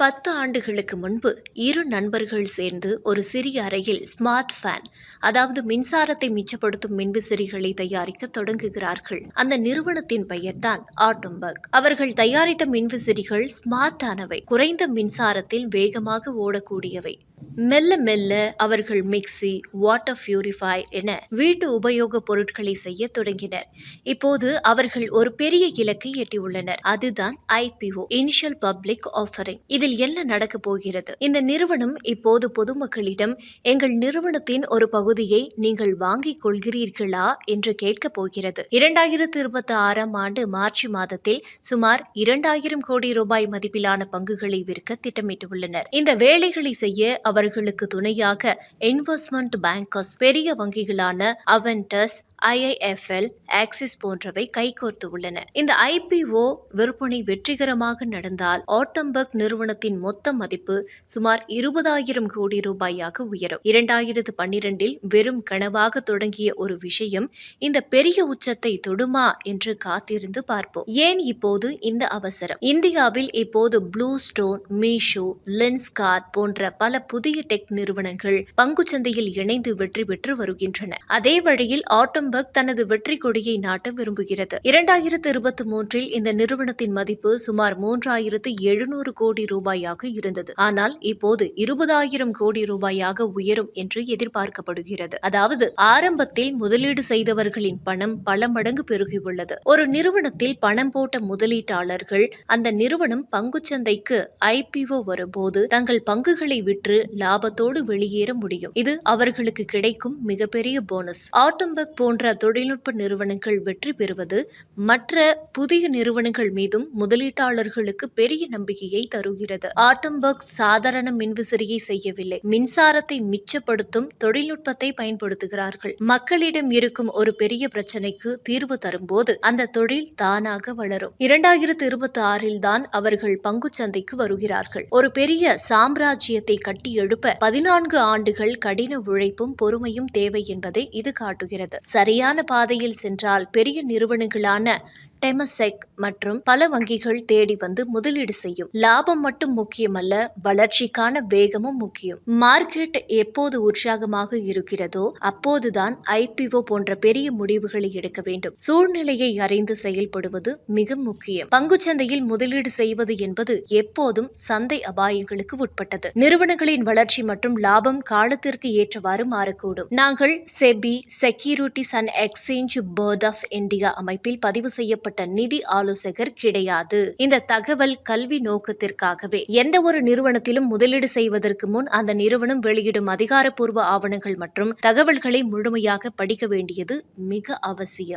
பத்து ஆண்டுகளுக்கு முன்பு இரு நண்பர்கள் சேர்ந்து ஒரு சிறிய அறையில் ஸ்மார்ட் ஃபேன் அதாவது மின்சாரத்தை மிச்சப்படுத்தும் மின்விசிறிகளை தயாரிக்க தொடங்குகிறார்கள். அந்த நிறுவனத்தின் பெயர்தான் ஆர்டம்பர்க் அவர்கள் தயாரித்த மின்விசிறிகள் ஸ்மார்ட்டானவை குறைந்த மின்சாரத்தில் வேகமாக ஓடக்கூடியவை. மெல்ல மெல்ல அவர்கள் மிக்ஸி வாட்டர் பியூரிஃபை என வீட்டு உபயோகப் பொருட்களை செய்ய தொடங்கினர். இப்போது அவர்கள் ஒரு பெரிய இலக்கை எட்டியுள்ளனர். அதுதான் ஐபிஓ இனிஷியல் பப்ளிக் ஆஃபரிங் இதில் என்ன நடக்க போகிறது? இந்த நிறுவனம் இப்போது பொதுமக்களிடம் எங்கள் நிறுவனத்தின் ஒரு பகுதியை நீங்கள் வாங்கிக் கொள்கிறீர்களா? என்று கேட்கப் போகிறது. இரண்டாயிரத்து இருபத்தி ஆறாம் ஆண்டு மார்ச் மாதத்தில் சுமார் இரண்டாயிரம் கோடி ரூபாய் மதிப்பிலான பங்குகளை விற்க திட்டமிட்டுள்ளனர். இந்த வேலைகளை செய்ய அவர்களுக்கு துணையாக இன்வெஸ்ட்மெண்ட் பேங்கர்ஸ் பெரிய வங்கிகளான அவென்டஸ் ஐஐஎஃப்எல் ஆக்சிஸ் போன்றவை கைகோர்த்து உள்ளன. இந்த ஐபிஓ விற்பனை வெற்றிகரமாக நடந்தால் ஆட்டம்பர்க் நிறுவனத்தின் மொத்த மதிப்பு சுமார் இருபதாயிரம் கோடி ரூபாயாக உயரும். இரண்டாயிரத்து பன்னிரண்டில் வெறும் கனவாக தொடங்கிய ஒரு விஷயம் இந்த பெரிய உச்சத்தை தொடுமா என்று காத்திருந்து பார்ப்போம். ஏன் இப்போது இந்த அவசரம்? இந்தியாவில் இப்போது ப்ளூ ஸ்டோன் மீஷோ லென்ஸ்கார்ட் போன்ற பல புதிய டெக் நிறுவனங்கள் பங்குச்சந்தையில் இணைந்து வெற்றி பெற்று வருகின்றன. அதே வழியில் ஆட்டம்பர்க் தனது வெற்றி கொடியை நாட்ட விரும்புகிறது. இரண்டாயிரத்து இருபத்தி மூன்றில் இந்த நிறுவனத்தின் மதிப்பு சுமார் மூன்றாயிரத்து எழுநூறு கோடி ரூபாயாக இருந்தது. ஆனால் இப்போது இருபதாயிரம் கோடி ரூபாயாக உயரும் என்று எதிர்பார்க்கப்படுகிறது. அதாவது ஆரம்பத்தில் முதலீடு செய்தவர்களின் பணம் பல மடங்கு பெருகியுள்ளது. ஒரு நிறுவனத்தில் பணம் போட்ட முதலீட்டாளர்கள் அந்த நிறுவனம் பங்குச்சந்தைக்கு ஐபிஓ வரும்போது தங்கள் பங்குகளை விற்று லாபத்தோடு வெளியேற முடியும். இது அவர்களுக்கு கிடைக்கும் மிகப்பெரிய போனஸ். ஆட்டம்பர்க் போன்ற தொழில்நுட்ப நிறுவனங்கள் வெற்றி பெறுவது மற்ற புதிய நிறுவனங்கள் மீதும் முதலீட்டாளர்களுக்கு பெரிய நம்பிக்கையை தருகிறது. ஆட்டம்பர்க் சாதாரண மின்விசிறியை செய்யவில்லை. மின்சாரத்தை மிச்சப்படுத்தும் தொழில்நுட்பத்தை பயன்படுத்துகிறார்கள். மக்களிடம் இருக்கும் ஒரு பெரிய பிரச்சனைக்கு தீர்வு தரும்போது அந்த தொழில் தானாக வளரும். இரண்டாயிரத்து இருபத்தி ஆறில் தான் அவர்கள் பங்குச்சந்தைக்கு வருகிறார்கள். ஒரு பெரிய சாம்ராஜ்யத்தை கட்டி எழுப்ப பதினான்கு ஆண்டுகள் கடின உழைப்பும் பொறுமையும் தேவை என்பதை இது காட்டுகிறது. சரி சரியான பாதையில் சென்றால் பெரிய நிறுவனங்களான டெமசெக் மற்றும் பல வங்கிகள் தேடி வந்து முதலீடு செய்யும். லாபம் மட்டும் முக்கியமல்ல வளர்ச்சிக்கான வேகமும் முக்கியம். மார்க்கெட் எப்போது உற்சாகமாக இருக்கிறதோ அப்போதுதான் ஐபிஓ போன்ற பெரிய முடிவுகளை எடுக்க வேண்டும். சூழ்நிலையை அறிந்து செயல்படுவது மிக முக்கியம். பங்குச்சந்தையில் முதலீடு செய்வது என்பது எப்போதும் சந்தை அபாயங்களுக்கு உட்பட்டது. நிறுவனங்களின் வளர்ச்சி மற்றும் லாபம் காலத்திற்கு ஏற்றவாறு மாறக்கூடும். நாங்கள் SEBI securities and exchange board of India அமைப்பில் பதிவு செய்யப்பட்ட நிதி ஆலோசகர் கிடையாது. இந்த தகவல் கல்வி நோக்கத்திற்காகவே எந்த ஒரு நிறுவனத்திலும் முதலீடு செய்வதற்கு முன் அந்த நிறுவனம் வெளியிடும் அதிகாரப்பூர்வ ஆவணங்கள் மற்றும் தகவல்களை முழுமையாக படிக்க வேண்டியது மிக அவசியம்.